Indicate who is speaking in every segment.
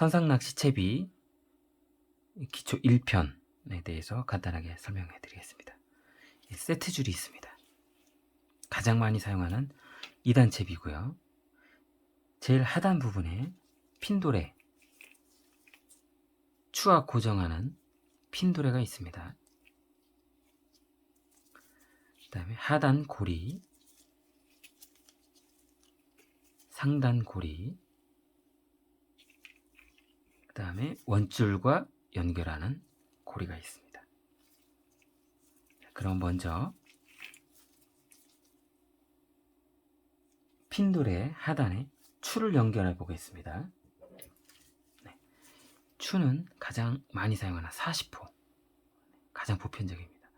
Speaker 1: 선상낚시 채비 기초 1편에 대해서 간단하게 설명해 드리겠습니다. 세트 줄이 있습니다. 가장 많이 사용하는 2단 채비고요. 제일 하단 부분에 핀도레 추와 고정하는 핀도레가 있습니다. 그 다음에 하단 고리 상단 고리 그 다음에 원줄과 연결하는 고리가 있습니다. 그럼 먼저 핀돌의 하단에 추를 연결해 보겠습니다. 네. 추는 가장 많이 사용하는 40호 가장 보편적입니다.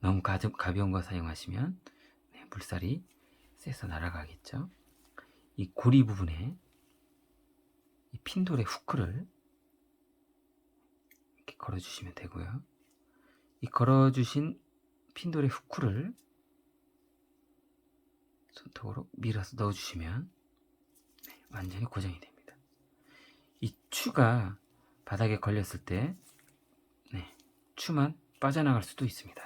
Speaker 1: 너무 가, 가벼운 거 사용하시면 네, 물살이 세서 날아가겠죠. 이 고리 부분에 이 핀돌의 후크를 걸어주시면 되고요. 이 걸어주신 핀돌의 후크를 손톱으로 밀어서 넣어주시면 네, 완전히 고정이 됩니다. 이 추가 바닥에 걸렸을 때 네, 추만 빠져나갈 수도 있습니다.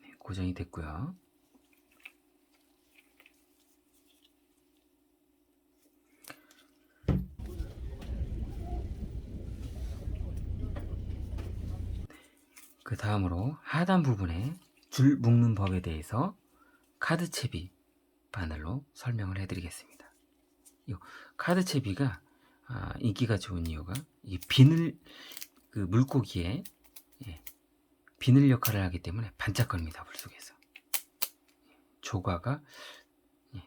Speaker 1: 네, 고정이 됐고요. 그 다음으로 하단 부분에 줄 묶는 법에 대해서 카드 채비 바늘로 설명을 해드리겠습니다. 이 카드 채비가 아, 인기가 좋은 이유가 이 비늘 그 물고기에 예, 비늘 역할을 하기 때문에 반짝거립니다 물 속에서 조과가 예,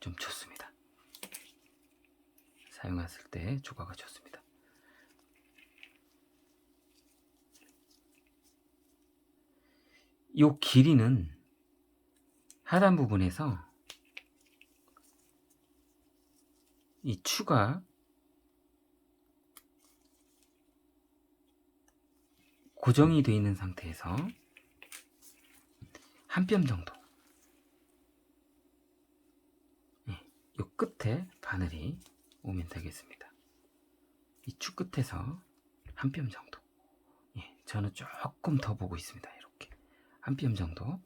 Speaker 1: 좀 좋습니다. 사용했을 때 조과가 좋습니다. 이 길이는 하단 부분에서 이 추가 고정이 되어 있는 상태에서 한 뼘 정도 이 끝에 바늘이 오면 되겠습니다. 이추 끝에서 한 뼘 정도 예, 저는 조금 더 보고 있습니다. 한 뼘 정도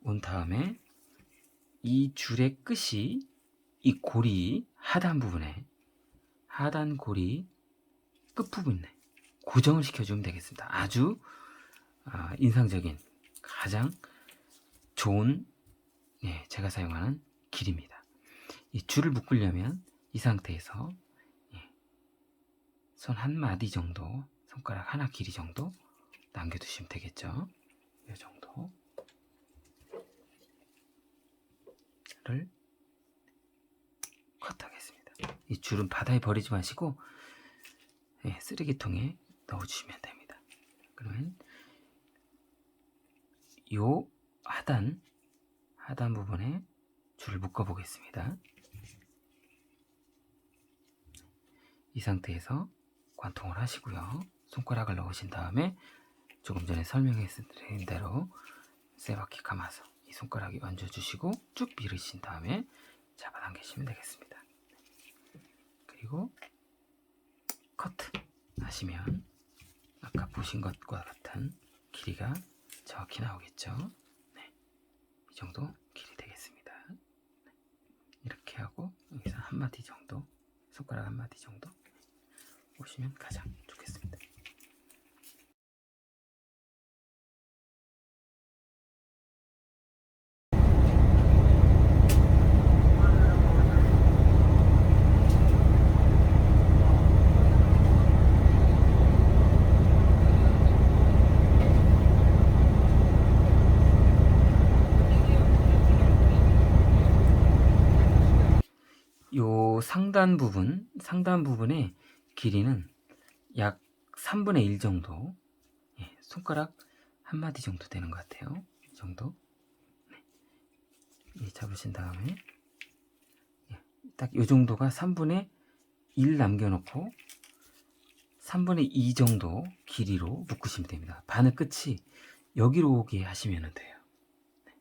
Speaker 1: 온 다음에 이 줄의 끝이 이 고리 하단 부분에 하단 고리 끝 부분에 고정을 시켜주면 되겠습니다. 아주 아, 인상적인 가장 좋은 예, 제가 사용하는 길입니다. 이 줄을 묶으려면 이 상태에서 예, 손한 마디 정도, 손가락 하나 길이 정도 남겨두시면 되겠죠. 이 정도. 를 컷하겠습니다. 이 줄은 바다에 버리지 마시고 예, 쓰레기통에 넣어주시면 됩니다. 그러면 요 하단 하단 부분에 줄을 묶어 보겠습니다. 이 상태에서 관통을 하시고요. 손가락을 넣으신 다음에 조금 전에 설명해드린 대로 세 바퀴 감아서 이 손가락에 얹어주시고 쭉 밀으신 다음에 잡아당기시면 되겠습니다. 그리고 커트 하시면 아까 보신 것과 같은 길이가 정확히 나오겠죠. 네, 이 정도 길이 되겠습니다. 네, 이렇게 하고 여기서 한 마디 정도, 손가락 한 마디 정도 보시면 가장 좋겠습니다. 요 상단 부분, 상단 부분의 길이는 약 3분의 1 정도, 예, 손가락 한 마디 정도 되는 것 같아요. 이 정도. 네. 예, 잡으신 다음에 예, 딱요 정도가 3분의 1 남겨놓고 3분의 2 정도 길이로 묶으시면 됩니다. 바늘 끝이 여기로 오게 하시면 돼요. 네.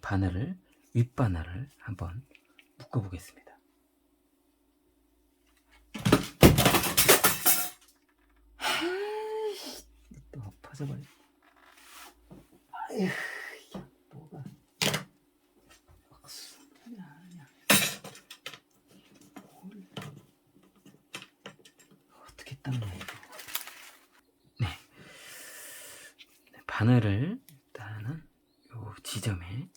Speaker 1: 바늘을 윗바늘을 한번 묶어 보겠습니다. 터져버려. 아휴, 이게 뭐가. 아니야, 아니야. 뭘. 어떻게 닦냐, 이거. 네. 네, 바늘을 일단은 요 지점에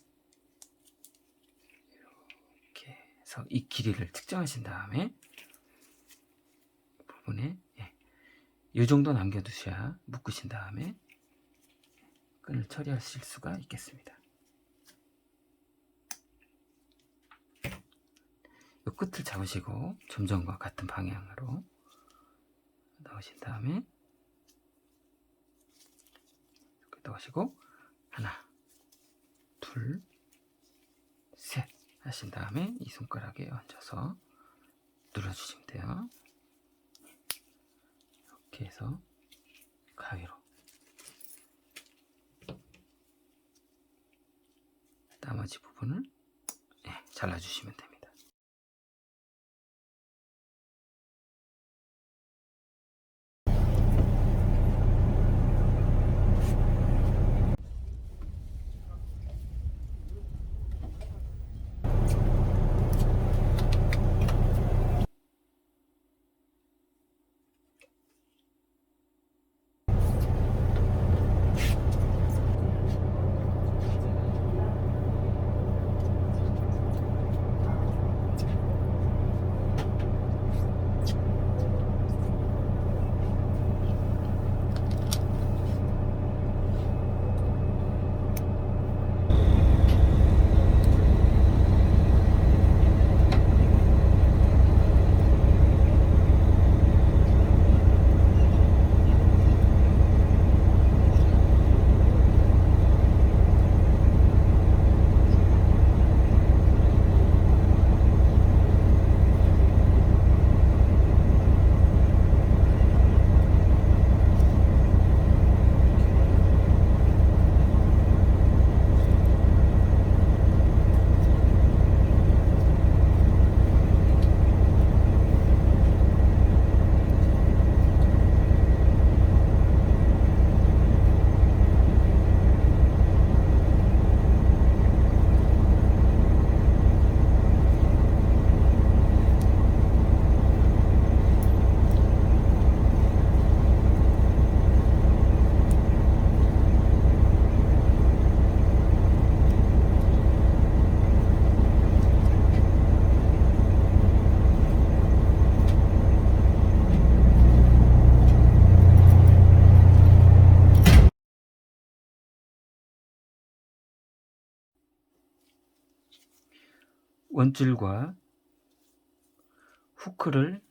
Speaker 1: 이렇게 해서 이 길이를 측정하신 다음에 이 부분에 예, 이 정도 남겨두셔야 묶으신 다음에 끈을 처리하실 수가 있겠습니다. 이 끝을 잡으시고 점점과 같은 방향으로 넣으신 다음에 이렇게 넣으시고 하나 둘 셋 하신 다음에 이 손가락에 얹어서 눌러주시면 돼요. 이렇게 해서 가위로 나머지 부분을 예, 잘라주시면 됩니다. 원줄과 후크를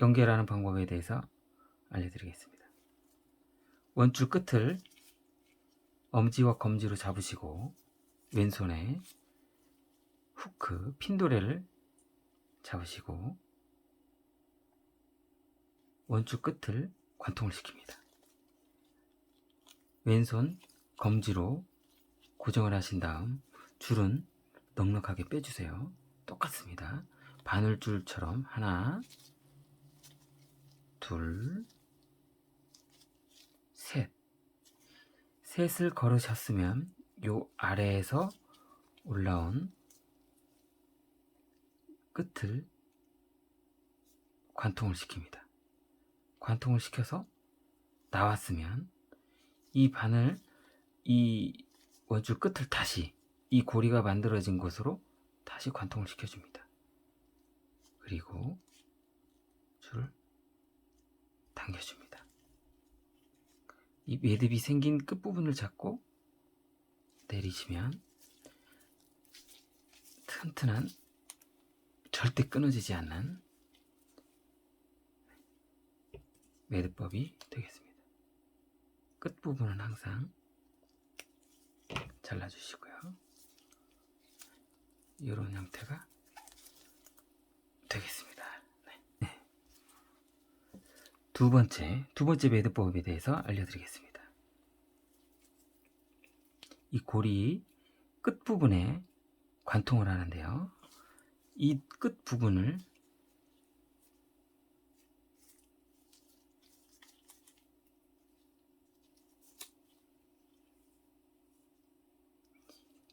Speaker 1: 연결하는 방법에 대해서 알려드리겠습니다. 원줄 끝을 엄지와 검지로 잡으시고 왼손에 후크 핀도레를 잡으시고 원줄 끝을 관통을 시킵니다. 왼손 검지로 고정을 하신 다음 줄은 넉넉하게 빼주세요. 똑같습니다. 바늘줄처럼 하나, 둘, 셋. 셋을 걸으셨으면 요 아래에서 올라온 끝을 관통을 시킵니다. 관통을 시켜서 나왔으면 이 바늘, 이 원줄 끝을 다시 이 고리가 만들어진 곳으로 다시 관통을 시켜줍니다. 그리고 줄을 당겨줍니다. 이 매듭이 생긴 끝부분을 잡고 내리시면 튼튼한 절대 끊어지지 않는 매듭법이 되겠습니다. 끝부분은 항상 잘라주시고요. 이런 형태가 되겠습니다. 네. 네. 두 번째, 두 번째 매듭법에 대해서 알려드리겠습니다. 이 고리 끝부분에 관통을 하는데요. 이 끝부분을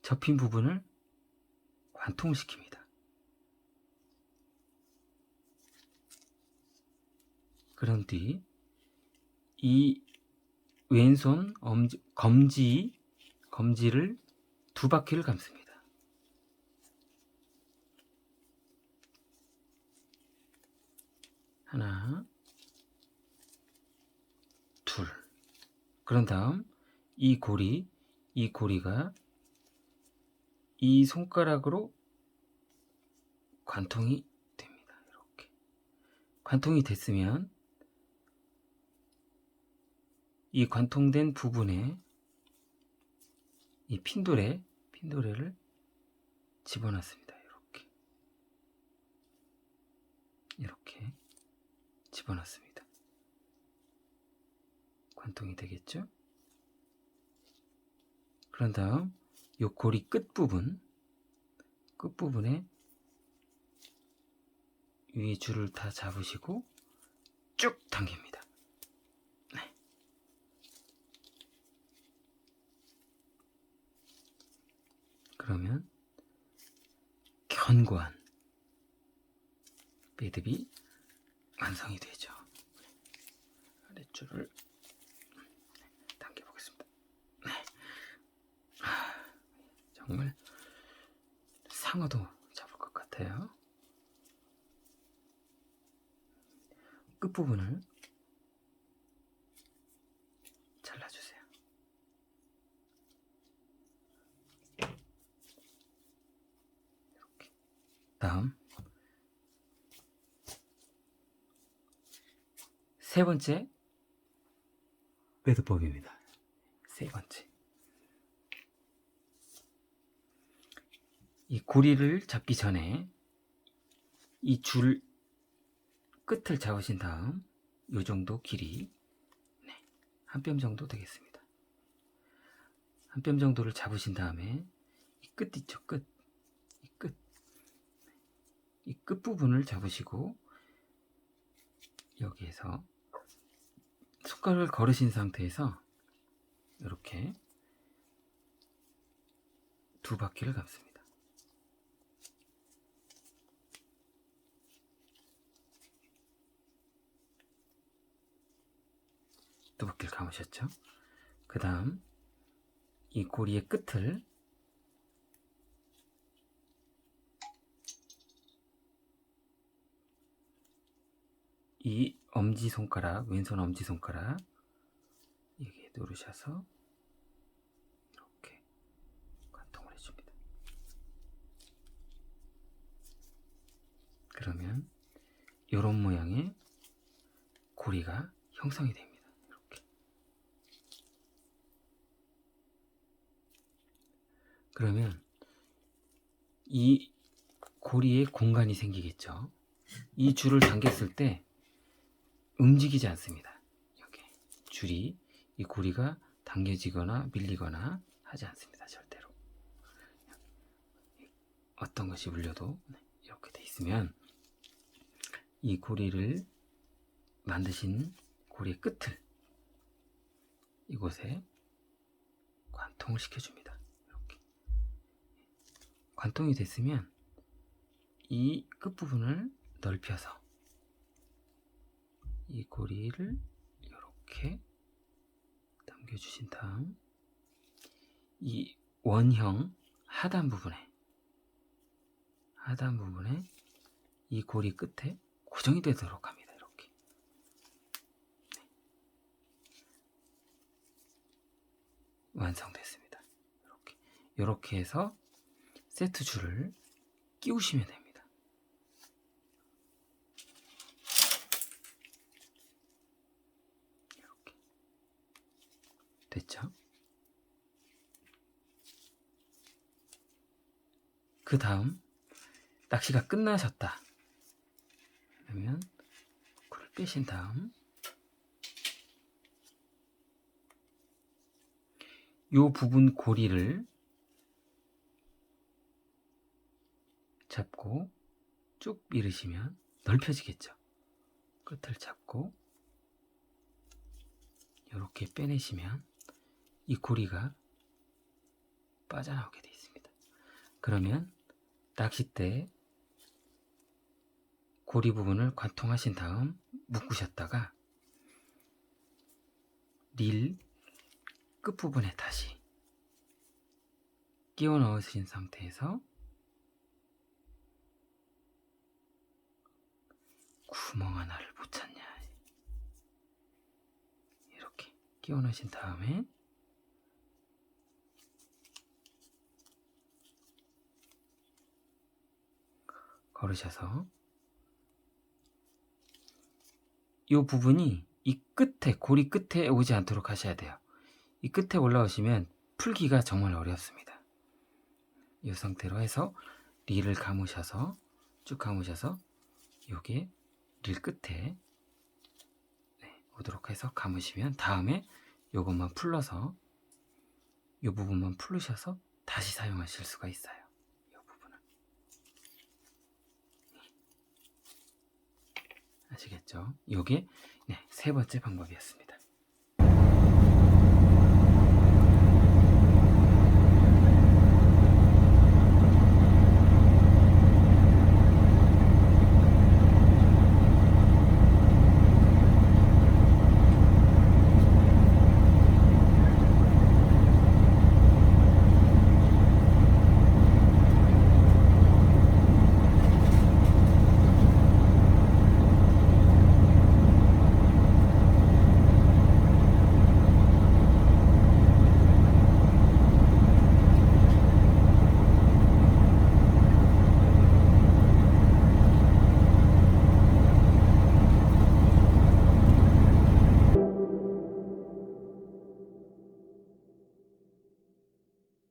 Speaker 1: 접힌 부분을 관통시킵니다. 그런 뒤 이 왼손 엄지, 검지 검지를 두 바퀴를 감습니다. 하나, 둘. 그런 다음 이 고리, 이 고리가 이 손가락으로 관통이 됩니다. 이렇게. 관통이 됐으면 이 관통된 부분에 이 핀도레, 핀도레를 집어넣습니다. 이렇게. 이렇게 집어넣습니다. 관통이 되겠죠? 그런 다음 이 고리 끝 부분, 끝 부분에 위에 줄을 다 잡으시고 쭉 당깁니다. 네. 그러면 견고한 매듭이 완성이 되죠. 아랫줄을 당겨보겠습니다. 네. 하, 정말 상어도 잡을 것 같아요. 끝부분을 잘라주세요. 이렇게. 다음 세 번째 매듭법입니다. 세 번째. 이 고리를 잡기 전에 이 줄 끝을 잡으신 다음 요 정도 길이 네, 한 뼘 정도 되겠습니다. 한 뼘 정도를 잡으신 다음에 이 끝 있죠 끝. 이 끝. 이끝 부분을 잡으시고 여기에서 손가락을 걸으신 상태에서 이렇게 두 바퀴를 감습니다. 두 바퀴를 감으셨죠? 그 다음 이 고리의 끝을 이 엄지 손가락, 왼손 엄지 손가락 여기에 누르셔서 이렇게 관통을 해줍니다. 그러면 이런 모양의 고리가 형성이 됩니다. 이렇게. 그러면 이 고리에 공간이 생기겠죠. 이 줄을 당겼을 때 움직이지 않습니다. 여기 줄이 이 고리가 당겨지거나 밀리거나 하지 않습니다. 절대로. 어떤 것이 물려도 이렇게 돼 있으면 이 고리를 만드신 고리의 끝을 이곳에 관통을 시켜줍니다. 관통이 됐으면 이 끝부분을 넓혀서 이 고리를 이렇게 당겨주신 다음 이 원형 하단 부분에 하단 부분에 이 고리 끝에 고정이 되도록 합니다. 이렇게 네. 완성됐습니다. 이렇게 이렇게 해서 세트 줄을 끼우시면 됩니다. 이렇게 됐죠? 그 다음 낚시가 끝나셨다. 그러면 굴을 빼신 다음 요 부분 고리를 잡고 쭉 밀으시면 넓혀지겠죠. 끝을 잡고 이렇게 빼내시면 이 고리가 빠져나오게 되어 있습니다. 그러면 낚싯대 고리 부분을 관통하신 다음 묶으셨다가 릴 끝부분에 다시 끼워 넣으신 상태에서 구멍 하나를 못 찾냐 이렇게 끼워 넣으신 다음에 걸으셔서 이 부분이 이 끝에 고리 끝에 오지 않도록 하셔야 돼요. 이 끝에 올라오시면 풀기가 정말 어렵습니다. 이 상태로 해서 릴을 감으셔서 쭉 감으셔서 요게 릴 끝에 네, 오도록 해서 감으시면 다음에 요것만 풀러서 요 부분만 풀으셔서 다시 사용하실 수가 있어요. 요 부분은 아시겠죠? 요게 네, 세 번째 방법이었습니다.